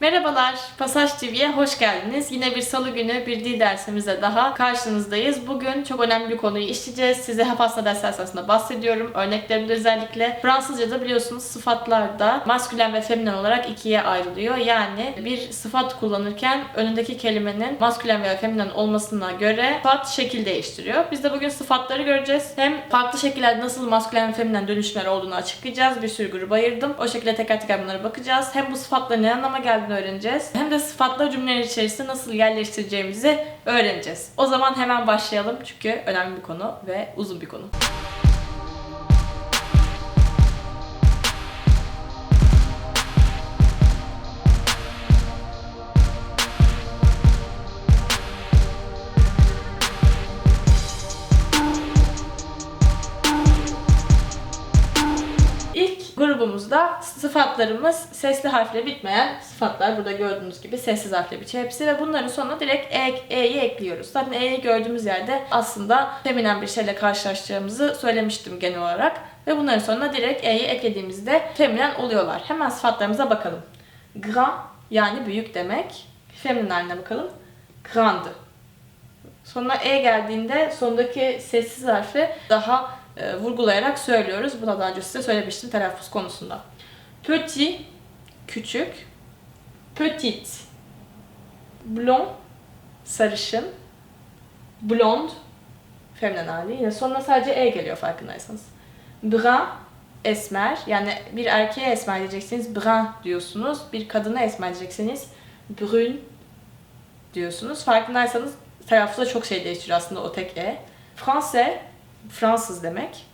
Merhabalar, Pasaj TV'ye hoş geldiniz. Yine bir salı günü bir dil dersimize daha karşınızdayız. Bugün çok önemli bir konuyu işleyeceğiz. Size hep aslında ders esasında bahsediyorum. Örneklerimde özellikle. Fransızca'da biliyorsunuz sıfatlarda maskülen ve feminen olarak ikiye ayrılıyor. Yani bir sıfat kullanırken önündeki kelimenin maskülen veya feminen olmasına göre sıfat şekil değiştiriyor. Biz de bugün sıfatları göreceğiz. Hem farklı şekillerde nasıl maskülen ve feminen dönüşümler olduğunu açıklayacağız. Bir sürü gruba ayırdım. O şekilde teker teker bunlara bakacağız. Hem bu sıfatların ne anlama geldiğini öğreneceğiz. Hem de sıfatları cümleler içerisinde nasıl yerleştireceğimizi öğreneceğiz. O zaman hemen başlayalım çünkü önemli bir konu ve uzun bir konu. İlk grubumuzda sıfatlarımız sesli harfle bitmeyen sıfatlar. Burada gördüğünüz gibi sessiz harfle bitiyor hepsi ve bunların sonuna direkt e, e'yi ekliyoruz. Zaten e'yi gördüğümüz yerde aslında feminen bir şeyle karşılaştığımızı söylemiştim genel olarak. Ve bunların sonuna direkt e'yi eklediğimizde feminen oluyorlar. Hemen sıfatlarımıza bakalım. Grand yani büyük demek. Feminen bakalım. Grande. Sonuna e geldiğinde sondaki sessiz harfi daha e, vurgulayarak söylüyoruz. Bunu daha önce size söylemiştim telaffuz konusunda. Petit, küçük. Petite, blond, sarışın. Blonde, feminen hali. Yine sonuna sadece e geliyor farkındaysanız. Brun, esmer. Yani bir erkeğe esmer diyeceksiniz brun diyorsunuz. Bir kadına esmer diyeceksiniz brune diyorsunuz. Farkındaysanız telaffuzda çok şey değiştiriyor aslında o tek e. Français, Fransız demek.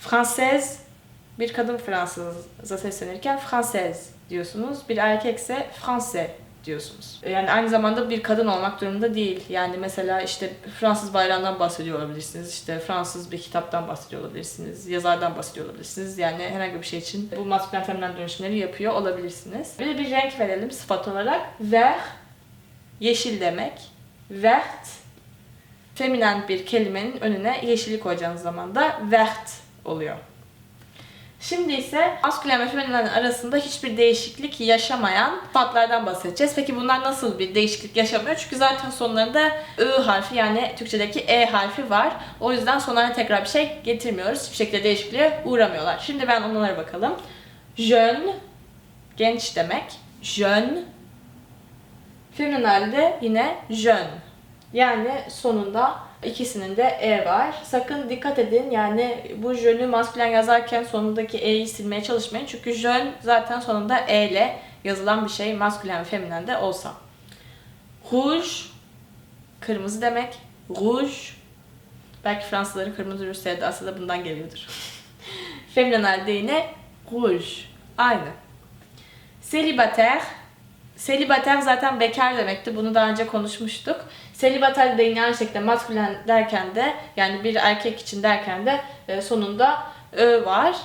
Française, bir kadın Fransız'a seslenirken Française diyorsunuz. Bir erkekse Français diyorsunuz. Yani aynı zamanda bir kadın olmak durumunda değil. Yani mesela işte Fransız bayrağından bahsediyor olabilirsiniz. İşte Fransız bir kitaptan bahsediyor olabilirsiniz. Yazardan bahsediyor olabilirsiniz. Yani herhangi bir şey için bu maskülen feminen dönüşümleri yapıyor olabilirsiniz. Bir de bir renk verelim sıfat olarak. Vert, yeşil demek. Vert, feminen bir kelimenin önüne yeşili koyacağınız zaman da vert oluyor. Şimdi ise maskülen ve feminen arasında hiçbir değişiklik yaşamayan sıfatlardan bahsedeceğiz. Peki bunlar nasıl bir değişiklik yaşamıyor? Çünkü zaten sonlarında ı harfi yani Türkçedeki e harfi var. O yüzden sonlarına tekrar bir şey getirmiyoruz. Hiçbir şekilde değişikliğe uğramıyorlar. Şimdi ben onlara bakalım. Jeune, genç demek. Jeune. Feminen halde yine jeune. Yani sonunda ikisinin de e var. Sakın dikkat edin yani bu jönü maskülen yazarken sonundaki e'yi silmeye çalışmayın. Çünkü jön zaten sonunda e ile yazılan bir şey maskülen feminen de olsa. Rouge kırmızı demek. Rouge belki Fransızların kırmızı ruj sevdi aslında bundan geliyordur. feminen halde yine rouge. Aynı. Célibataire Selibater zaten bekar demekti. Bunu daha önce konuşmuştuk. Selibater de yine aynı şekilde maskülen derken de yani bir erkek için derken de e, sonunda ö var.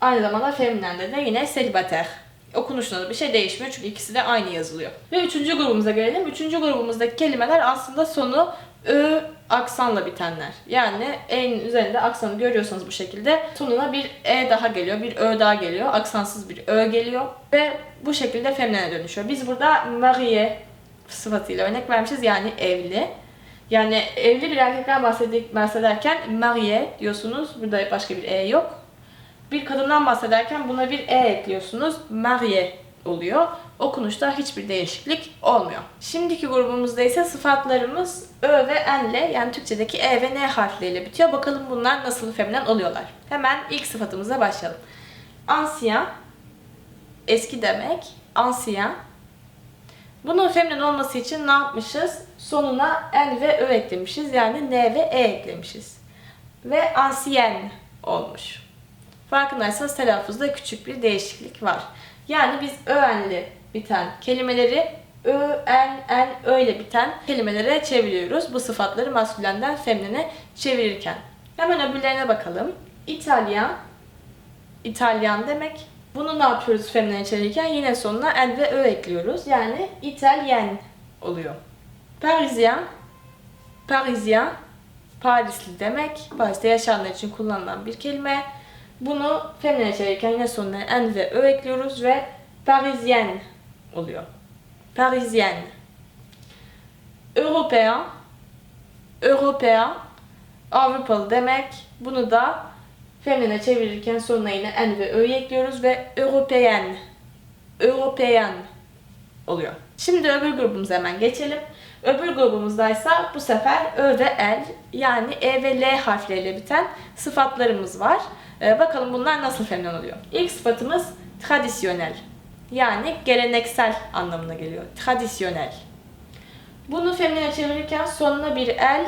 Aynı zamanda feminende de yine selibater. Okunuşunda da bir şey değişmiyor çünkü ikisi de aynı yazılıyor. Ve üçüncü grubumuza gelelim. Üçüncü grubumuzdaki kelimeler aslında sonu ö aksanla bitenler. Yani e'nin üzerinde aksanı görüyorsanız bu şekilde sonuna bir e daha geliyor, bir ö daha geliyor. Aksansız bir ö geliyor ve bu şekilde feminine dönüşüyor. Biz burada mariye sıfatıyla örnek vermişiz yani evli. Yani evli bir erkekten bahsederken mariye diyorsunuz. Burada başka bir e yok. Bir kadından bahsederken buna bir e ekliyorsunuz. Mariye oluyor. Okunuşta hiçbir değişiklik olmuyor. Şimdiki grubumuzda ise sıfatlarımız ö ve enle yani Türkçedeki e ve n harfleriyle bitiyor. Bakalım bunlar nasıl feminen oluyorlar. Hemen ilk sıfatımıza başlayalım. Ancien eski demek. Ancien. Bunun feminen olması için ne yapmışız? Sonuna n ve ö eklemişiz. Yani n ve e eklemişiz. Ve ancien olmuş. Farkındaysanız telaffuzda küçük bir değişiklik var. Yani biz öğenli biten kelimeleri ö, en, en, öyle biten kelimelere çeviriyoruz. Bu sıfatları maskülenden feminine çevirirken. Hemen öbürlerine bakalım. İtalyan, İtalyan demek. Bunu ne yapıyoruz feminine çevirirken? Yine sonuna en ve ö ekliyoruz. Yani İtalyen oluyor. Parisien, Parisien, Parisli demek. Paris'te yaşayanlar için kullanılan bir kelime. Bunu yine sonuna en ve ö ekliyoruz ve Parisien oluyor. parisienne. Européen, Européen, Avrupalı demek. Bunu da feminine çevirirken sonuna yine n ve ö'yü ekliyoruz ve Européen, Européen oluyor. Şimdi öbür grubumuza hemen geçelim. Öbür grubumuzdaysa bu sefer Ö ve L yani E ve L harfleriyle biten sıfatlarımız var. Ee, bakalım bunlar nasıl feminen oluyor. İlk sıfatımız tradisyonel. Yani geleneksel anlamına geliyor. Tradisyonel. Bunu feminine çevirirken sonuna bir L,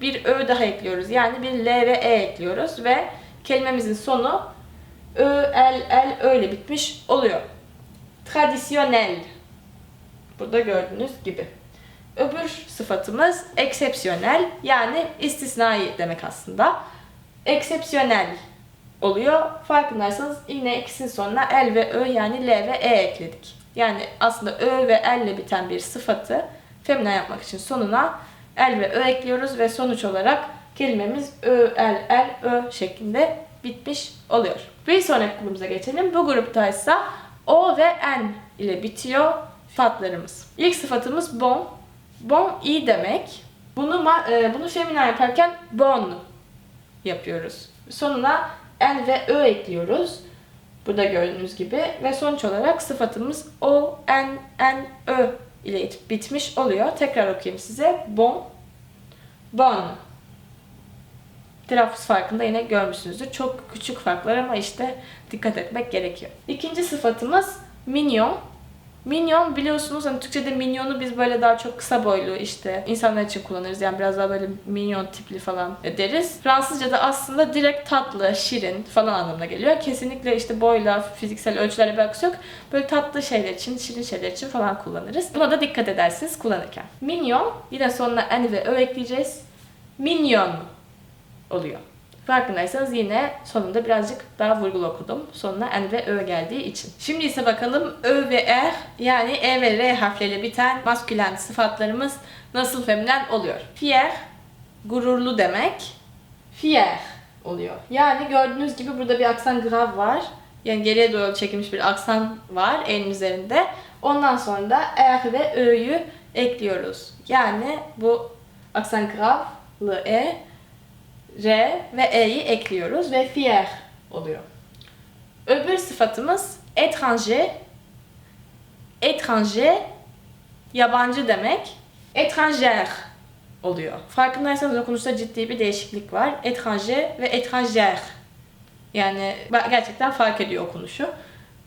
bir Ö daha ekliyoruz. Yani bir L ve E ekliyoruz ve kelimemizin sonu Ö, L, L öyle bitmiş oluyor. Tradisyonel. Burada gördüğünüz gibi. Öbür sıfatımız eksepsiyonel yani istisnai demek aslında. Eksepsiyonel oluyor. Farkındaysanız yine ikisinin sonuna L ve Ö yani L ve E ekledik. Yani aslında Ö ve L ile biten bir sıfatı feminen yapmak için sonuna L ve Ö ekliyoruz ve sonuç olarak kelimemiz Ö, L, L, Ö şeklinde bitmiş oluyor. Bir sonraki grubumuza geçelim. Bu grupta ise O ve N ile bitiyor sıfatlarımız. İlk sıfatımız bon. Bon iyi demek. Bunu e, bunu feminen yaparken bon yapıyoruz. Sonuna n ve ö ekliyoruz. Burada gördüğünüz gibi ve sonuç olarak sıfatımız o n n ö ile bitmiş oluyor. Tekrar okuyayım size. Bon, bon. Telaffuz farkında yine görmüşsünüzdür. Çok küçük farklar ama işte dikkat etmek gerekiyor. İkinci sıfatımız mignon. Minyon biliyorsunuz hani Türkçe'de minyonu biz böyle daha çok kısa boylu işte insanlar için kullanırız. Yani biraz daha böyle minyon tipli falan deriz. Fransızca'da aslında direkt tatlı, şirin falan anlamına geliyor. Kesinlikle işte boyla, fiziksel ölçülerle bir yok. Böyle tatlı şeyler için, şirin şeyler için falan kullanırız. Buna da dikkat edersiniz kullanırken. Minyon yine sonuna n ve ö ekleyeceğiz. Minyon oluyor. Farkındaysanız yine sonunda birazcık daha vurgulu okudum. Sonuna N ve Ö geldiği için. Şimdi ise bakalım Ö ve R yani E ve R harfleriyle biten maskülen sıfatlarımız nasıl feminen oluyor. Fier, gururlu demek. Fier oluyor. Yani gördüğünüz gibi burada bir aksan grav var. Yani geriye doğru çekilmiş bir aksan var elin üzerinde. Ondan sonra da R ve Ö'yü ekliyoruz. Yani bu aksan gravlı E R ve E'yi ekliyoruz ve fier oluyor. Öbür sıfatımız étranger. Étranger yabancı demek. Étrangère oluyor. Farkındaysanız okunuşta ciddi bir değişiklik var. Étranger ve étrangère. Yani gerçekten fark ediyor okunuşu.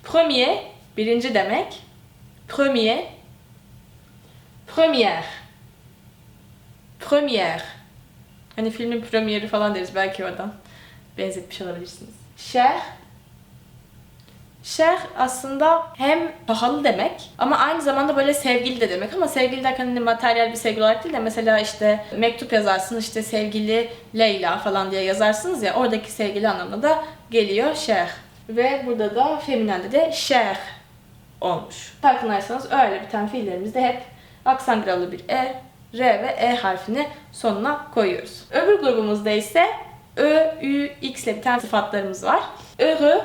Premier birinci demek. Premier. Première. Première. Hani filmin premieri falan deriz belki oradan benzetmiş olabilirsiniz. Cher. Cher aslında hem pahalı demek ama aynı zamanda böyle sevgili de demek ama sevgili derken hani materyal bir sevgili olarak değil de mesela işte mektup yazarsın işte sevgili Leyla falan diye yazarsınız ya oradaki sevgili anlamına da geliyor cher. Ve burada da feminende de cher olmuş. Farkındaysanız öyle biten fiillerimizde hep aksan bir e, R ve E harfini sonuna koyuyoruz. Öbür grubumuzda ise Ö, Ü, X ile biten sıfatlarımız var. Heureux,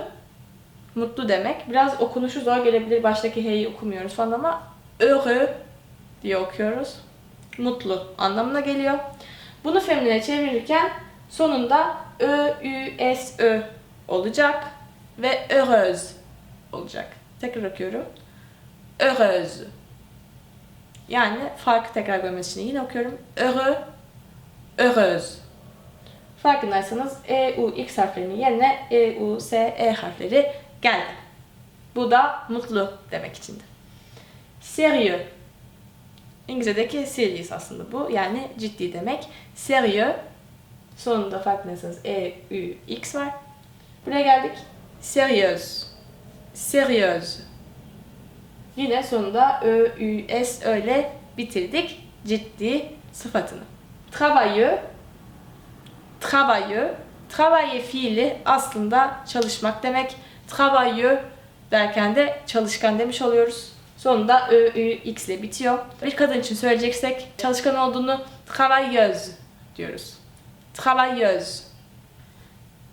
mutlu demek. Biraz okunuşu zor gelebilir. Baştaki H'yi okumuyoruz falan ama heureux diye okuyoruz. Mutlu anlamına geliyor. Bunu feminine çevirirken sonunda Ö, Ü, S, Ö olacak ve heureuse olacak. Tekrar okuyorum. Heureuse. Yani farkı tekrar görmeniz için yine okuyorum. Heureux, heureuse. Farkındaysanız E, U, X harflerinin yerine E, U, S, E harfleri geldi. Bu da mutlu demek içindi. Sérieux. İngilizce'deki serious aslında bu. Yani ciddi demek. Sérieux. Sonunda farkındaysanız E, U, X var. Buraya geldik. Sérieuse. Sérieuse. Yine sonunda Ö, Ü, S öyle bitirdik ciddi sıfatını. Travailleux, travailleux, travailler fiili aslında çalışmak demek. Travailleux derken de çalışkan demiş oluyoruz. Sonunda Ö, Ü, X ile bitiyor. Bir kadın için söyleyeceksek çalışkan olduğunu travailleuse diyoruz. Travailleuse.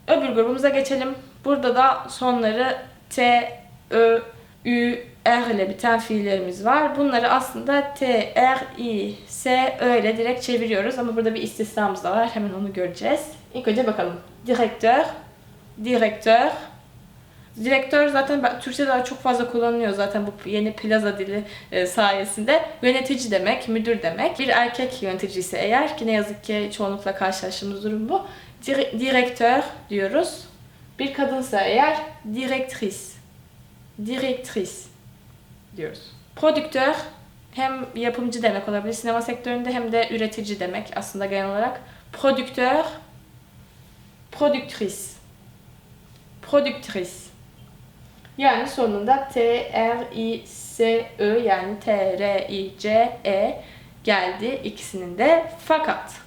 Öbür grubumuza geçelim. Burada da sonları T, Ö, Ü, R ile biten fiillerimiz var. Bunları aslında T, R, I, S, Ö ile direkt çeviriyoruz. Ama burada bir istisnamız da var. Hemen onu göreceğiz. İlk önce bakalım. Direktör, direktör. Direktör zaten ben, daha çok fazla kullanılıyor zaten bu yeni plaza dili e, sayesinde. Yönetici demek, müdür demek. Bir erkek yönetici ise eğer ki ne yazık ki çoğunlukla karşılaştığımız durum bu. Dir- direktör diyoruz. Bir kadınsa eğer direktris. Direktris diyoruz. Prodüktör hem yapımcı demek olabilir sinema sektöründe hem de üretici demek aslında genel olarak. Prodüktör, prodüktris. Prodüktris. Yani sonunda T, R, I, S, Ö yani T, R, I, C, E geldi ikisinin de. Fakat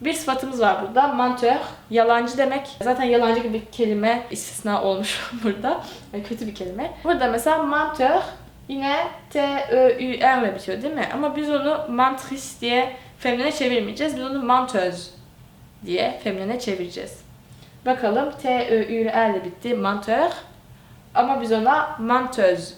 bir sıfatımız var burada. Mentör, yalancı demek. Zaten yalancı gibi bir kelime istisna olmuş burada. Yani kötü bir kelime. Burada mesela mentör yine T, Ö, Ü, R ile bitiyor değil mi? Ama biz onu mentris diye feminine çevirmeyeceğiz. Biz onu mentöz diye feminine çevireceğiz. Bakalım T, Ö, Ü, R ile bitti. Mentör. Ama biz ona mentöz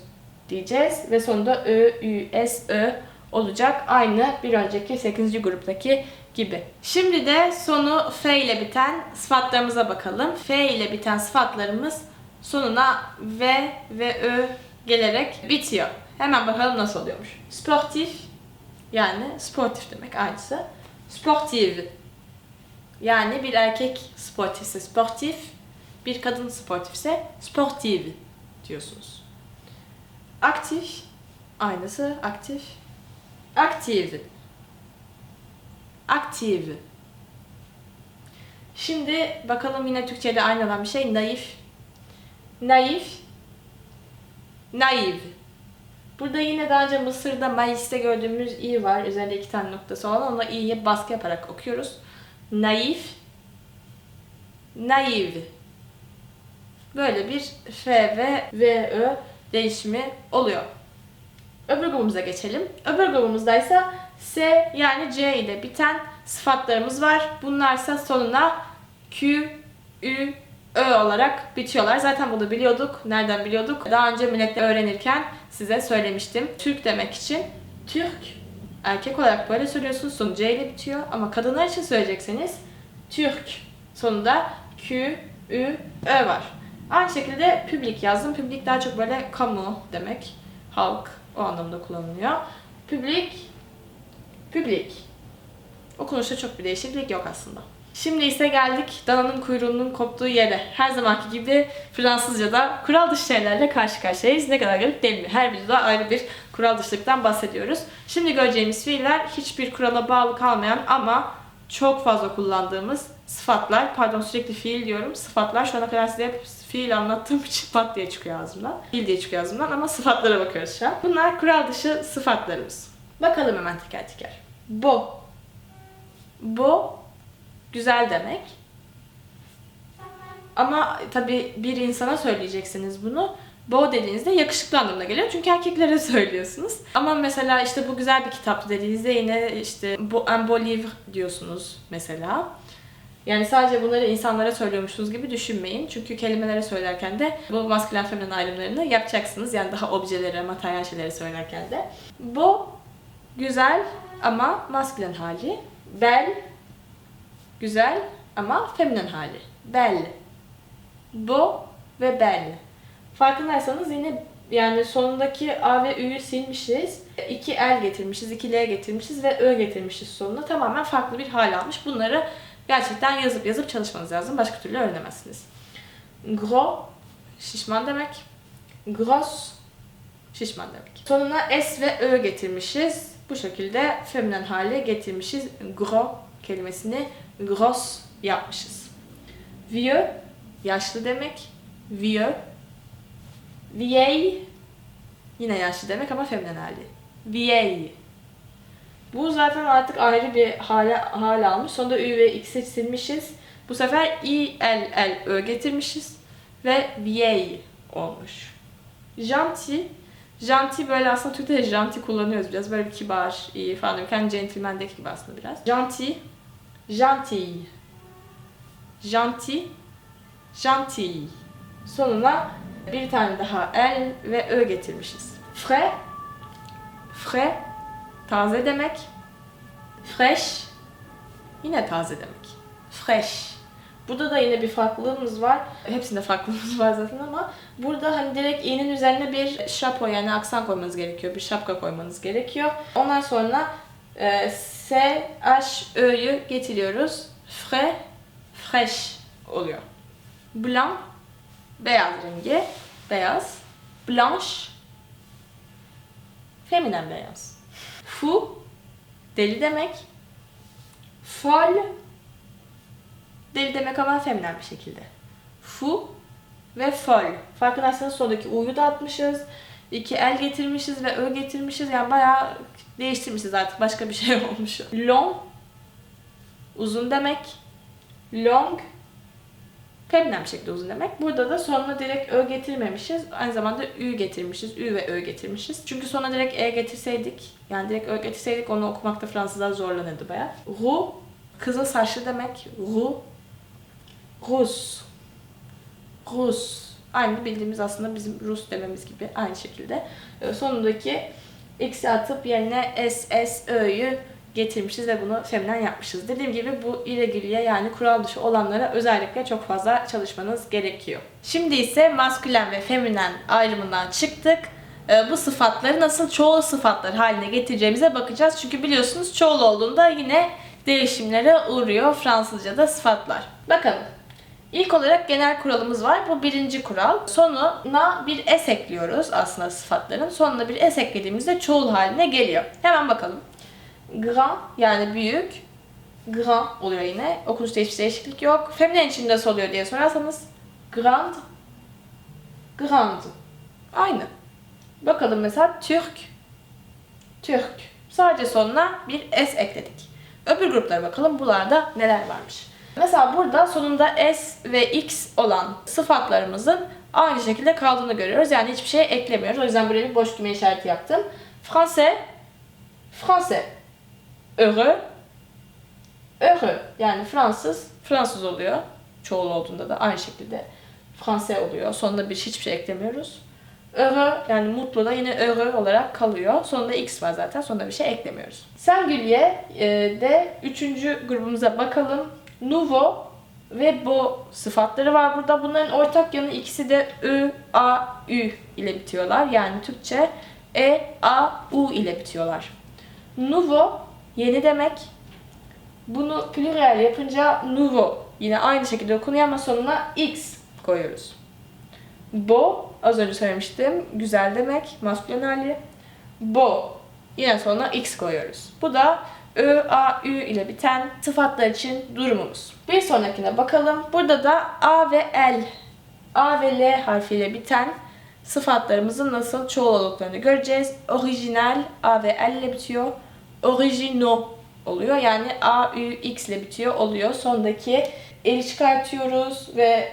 diyeceğiz ve sonunda Ö, Ü, S, Ö olacak. Aynı bir önceki 8. gruptaki gibi. Şimdi de sonu F ile biten sıfatlarımıza bakalım. F ile biten sıfatlarımız sonuna V ve Ö gelerek bitiyor. Hemen bakalım nasıl oluyormuş. Sportif yani sportif demek aynısı. Sportive yani bir erkek sportifse sportif, bir kadın sportifse sportive diyorsunuz. Aktif aynısı aktif. Aktif. Aktif. Şimdi bakalım yine Türkçe'de aynı olan bir şey. Naif. Naif. Naiv. Burada yine daha önce Mısır'da Mayıs'ta gördüğümüz i var. Üzerinde iki tane noktası olan. Ona i'ye baskı yaparak okuyoruz. Naif. Naiv. Böyle bir F ve V, Ö değişimi oluyor. Öbür grubumuza geçelim. Öbür grubumuzda ise S yani C ile biten sıfatlarımız var. Bunlar ise sonuna Q, Ü, Ö olarak bitiyorlar. Zaten bunu biliyorduk. Nereden biliyorduk? Daha önce millette öğrenirken size söylemiştim. Türk demek için Türk erkek olarak böyle söylüyorsunuz. Sonu C ile bitiyor. Ama kadınlar için söyleyecekseniz Türk sonunda Q, Ü, Ö var. Aynı şekilde public yazdım. Public daha çok böyle kamu demek. Halk o anlamda kullanılıyor. Public, public. Okunuşta çok bir değişiklik yok aslında. Şimdi ise geldik dananın kuyruğunun koptuğu yere. Her zamanki gibi Fransızca'da kural dışı şeylerle karşı karşıyayız. Ne kadar garip değil mi? Her videoda ayrı bir kural dışılıktan bahsediyoruz. Şimdi göreceğimiz fiiller hiçbir kurala bağlı kalmayan ama çok fazla kullandığımız sıfatlar. Pardon sürekli fiil diyorum. Sıfatlar. Şu ana kadar size hep fiil anlattığım için pat diye çıkıyor ağzımdan. Fiil diye çıkıyor ağzımdan ama sıfatlara bakıyoruz şu an. Bunlar kural dışı sıfatlarımız. Bakalım hemen teker teker. Bo. Bo güzel demek. Ama tabi bir insana söyleyeceksiniz bunu. Bo dediğinizde yakışıklı anlamına geliyor. Çünkü erkeklere söylüyorsunuz. Ama mesela işte bu güzel bir kitap dediğinizde yine işte bu un beau livre diyorsunuz mesela. Yani sadece bunları insanlara söylüyormuşsunuz gibi düşünmeyin. Çünkü kelimelere söylerken de bu maskülen feminen ayrımlarını yapacaksınız. Yani daha objelere, materyal şeyleri söylerken de. Bu güzel ama maskülen hali. Bel güzel ama feminen hali. Bel. Bu ve bel. Farkındaysanız yine yani sonundaki A ve Ü'yü silmişiz. İki L getirmişiz, iki L getirmişiz ve Ö getirmişiz sonuna. Tamamen farklı bir hal almış. Bunları gerçekten yazıp yazıp çalışmanız lazım. Başka türlü öğrenemezsiniz. Gros, şişman demek. Gros, şişman demek. Sonuna S ve Ö getirmişiz. Bu şekilde feminen hale getirmişiz. Gros kelimesini gros yapmışız. Vieux, yaşlı demek. Vieux. Vieille, yine yaşlı demek ama feminen hali. Vieille. Bu zaten artık ayrı bir hale, hale almış. Sonunda Ü ve X'i silmişiz. Bu sefer I, L, L, Ö getirmişiz. Ve vieille olmuş. Gentil. Gentil böyle aslında Türkçe'de gentil kullanıyoruz biraz. Böyle bir kibar, iyi falan. Yani gentleman'deki gibi aslında biraz. Gentil. Gentil. Gentil. Gentil. Sonuna bir tane daha L ve Ö getirmişiz. Frais, frais, taze demek. Fresh, yine taze demek. Fresh. Burada da yine bir farklılığımız var. Hepsinde farklılığımız var zaten ama burada hani direkt i'nin üzerine bir şapo yani aksan koymanız gerekiyor. Bir şapka koymanız gerekiyor. Ondan sonra e, S, H, Ö'yü getiriyoruz. Frais, fresh oluyor. Blanc, beyaz rengi. Beyaz. Blanche, feminen beyaz. Fou, deli demek. Folle, deli demek ama feminen bir şekilde. Fou ve folle. Farkındaysanız sondaki u'yu da atmışız. İki el getirmişiz ve ö getirmişiz. Yani bayağı değiştirmişiz artık. Başka bir şey olmuş. Long, uzun demek. Long, feminen bir şekilde uzun demek. Burada da sonuna direkt ö getirmemişiz. Aynı zamanda ü getirmişiz. Ü ve ö getirmişiz. Çünkü sonuna direkt e getirseydik, yani direkt ö getirseydik onu okumakta Fransızlar zorlanırdı bayağı. Ru, kızıl saçlı demek. Ru, Rus, Rus. Aynı bildiğimiz aslında bizim Rus dememiz gibi aynı şekilde. Ee, Sonundaki x'i atıp yerine s, s, ö'yü getirmişiz ve bunu feminen yapmışız. Dediğim gibi bu irregüliye yani kural dışı olanlara özellikle çok fazla çalışmanız gerekiyor. Şimdi ise maskülen ve feminen ayrımından çıktık. Ee, Bu sıfatları nasıl çoğul sıfatlar haline getireceğimize bakacağız. Çünkü biliyorsunuz çoğul olduğunda yine değişimlere uğruyor Fransızca'da sıfatlar. Bakalım. İlk olarak genel kuralımız var. Bu birinci kural. Sonuna bir s ekliyoruz aslında sıfatların. Sonuna bir s eklediğimizde çoğul haline geliyor. Hemen bakalım. Grand yani büyük. Grand oluyor yine. Okunuşta hiçbir değişiklik yok. Feminen için nasıl oluyor diye sorarsanız. Grand. Grand. Aynı. Bakalım mesela Türk. Türk. Sadece sonuna bir s ekledik. Öbür gruplara bakalım. Bunlarda neler varmış. Mesela burada sonunda s ve x olan sıfatlarımızın aynı şekilde kaldığını görüyoruz. Yani hiçbir şey eklemiyoruz. O yüzden buraya bir boş küme işareti yaptım. Français, français. Heureux, heureux. Yani Fransız, Fransız oluyor. Çoğul olduğunda da aynı şekilde Fransız oluyor. Sonunda bir hiçbir şey eklemiyoruz. Heureux yani mutlu da yine heureux olarak kalıyor. Sonunda x var zaten. Sonunda bir şey eklemiyoruz. Singulier e, de üçüncü grubumuza bakalım. Nouveau ve beau sıfatları var burada. Bunların ortak yanı ikisi de ü, a, ü ile bitiyorlar. Yani Türkçe e, a, u ile bitiyorlar. Nouveau yeni demek. Bunu pluriel yapınca nouveau yine aynı şekilde okunuyor ama sonuna x koyuyoruz. Beau az önce söylemiştim. Güzel demek. Maskülen hali. Beau yine sonuna x koyuyoruz. Bu da Ö, A, Ü ile biten sıfatlar için durumumuz. Bir sonrakine bakalım. Burada da A ve L, A ve L harfiyle biten sıfatlarımızın nasıl çoğul olduklarını göreceğiz. Orijinal A ve L ile bitiyor. Original oluyor. Yani A, Ü, X ile bitiyor oluyor. Sondaki L'i çıkartıyoruz ve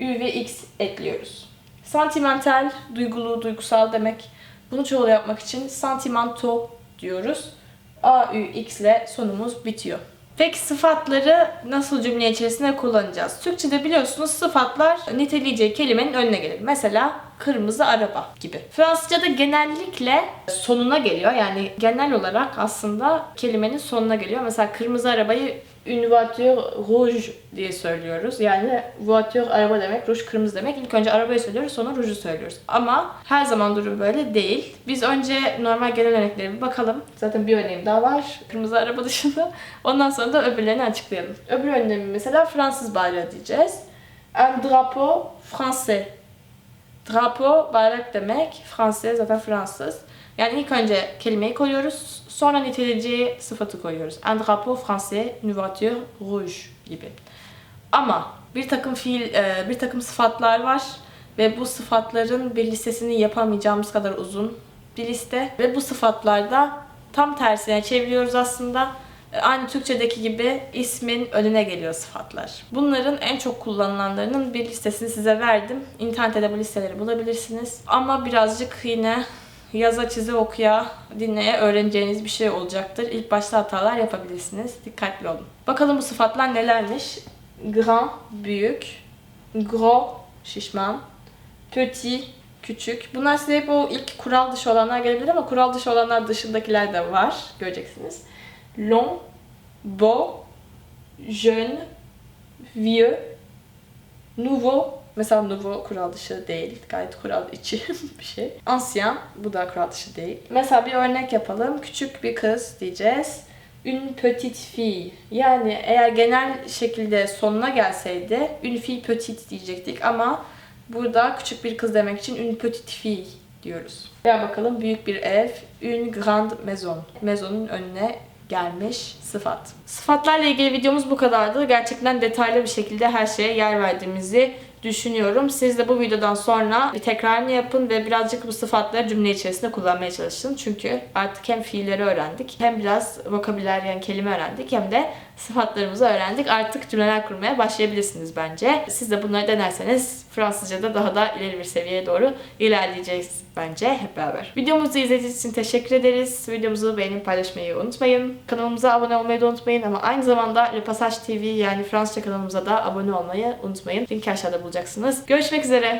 Ü ve X ekliyoruz. Sentimental, duygulu, duygusal demek. Bunu çoğul yapmak için sentimento diyoruz. A, Ü, X ile sonumuz bitiyor. Peki sıfatları nasıl cümle içerisinde kullanacağız? Türkçede biliyorsunuz sıfatlar niteleyeceği kelimenin önüne gelir. Mesela kırmızı araba gibi. Fransızca'da genellikle sonuna geliyor. Yani genel olarak aslında kelimenin sonuna geliyor. Mesela kırmızı arabayı une voiture rouge diye söylüyoruz. Yani voiture araba demek, rouge kırmızı demek. İlk önce arabayı söylüyoruz sonra rouge'u söylüyoruz. Ama her zaman durum böyle değil. Biz önce normal genel örneklere bir bakalım. Zaten bir örneğim daha var. Kırmızı araba dışında. Ondan sonra da öbürlerini açıklayalım. Öbür örneğimi mesela Fransız bayrağı diyeceğiz. Un drapeau français. Drapeau bayrak demek. Fransız zaten Fransız. Yani ilk önce kelimeyi koyuyoruz. Sonra niteleyeceği sıfatı koyuyoruz. Un drapeau français, une voiture rouge gibi. Ama bir takım fiil, e, bir takım sıfatlar var ve bu sıfatların bir listesini yapamayacağımız kadar uzun bir liste ve bu sıfatlarda tam tersine çeviriyoruz aslında. E, Aynı Türkçedeki gibi ismin önüne geliyor sıfatlar. Bunların en çok kullanılanlarının bir listesini size verdim. İnternette de bu listeleri bulabilirsiniz. Ama birazcık yine yaza çize okuya dinleye öğreneceğiniz bir şey olacaktır. İlk başta hatalar yapabilirsiniz. Dikkatli olun. Bakalım bu sıfatlar nelermiş? Grand, büyük. Gros, şişman. Petit, küçük. Bunlar size hep o ilk kural dışı olanlar gelebilir ama kural dışı olanlar dışındakiler de var. Göreceksiniz. Long, beau, jeune, vieux, nouveau. Mesela nouveau kural dışı değil. Gayet kural içi bir şey. Ancien. Bu da kural dışı değil. Mesela bir örnek yapalım. Küçük bir kız diyeceğiz. Une petite fille. Yani eğer genel şekilde sonuna gelseydi une fille petite diyecektik ama burada küçük bir kız demek için une petite fille diyoruz. Veya bakalım büyük bir ev. Une grande maison. Maison'un önüne gelmiş sıfat. Sıfatlarla ilgili videomuz bu kadardı. Gerçekten detaylı bir şekilde her şeye yer verdiğimizi düşünüyorum. Siz de bu videodan sonra bir tekrarını yapın ve birazcık bu sıfatları cümle içerisinde kullanmaya çalışın. Çünkü artık hem fiilleri öğrendik, hem biraz vokabüler yani kelime öğrendik, hem de sıfatlarımızı öğrendik. Artık cümleler kurmaya başlayabilirsiniz bence. Siz de bunları denerseniz Fransızca'da daha da ileri bir seviyeye doğru ilerleyeceğiz bence hep beraber. Videomuzu izlediğiniz için teşekkür ederiz. Videomuzu beğenip paylaşmayı unutmayın. Kanalımıza abone olmayı da unutmayın ama aynı zamanda Le Passage TV yani Fransızca kanalımıza da abone olmayı unutmayın. Linki aşağıda bulacaksınız. Görüşmek üzere.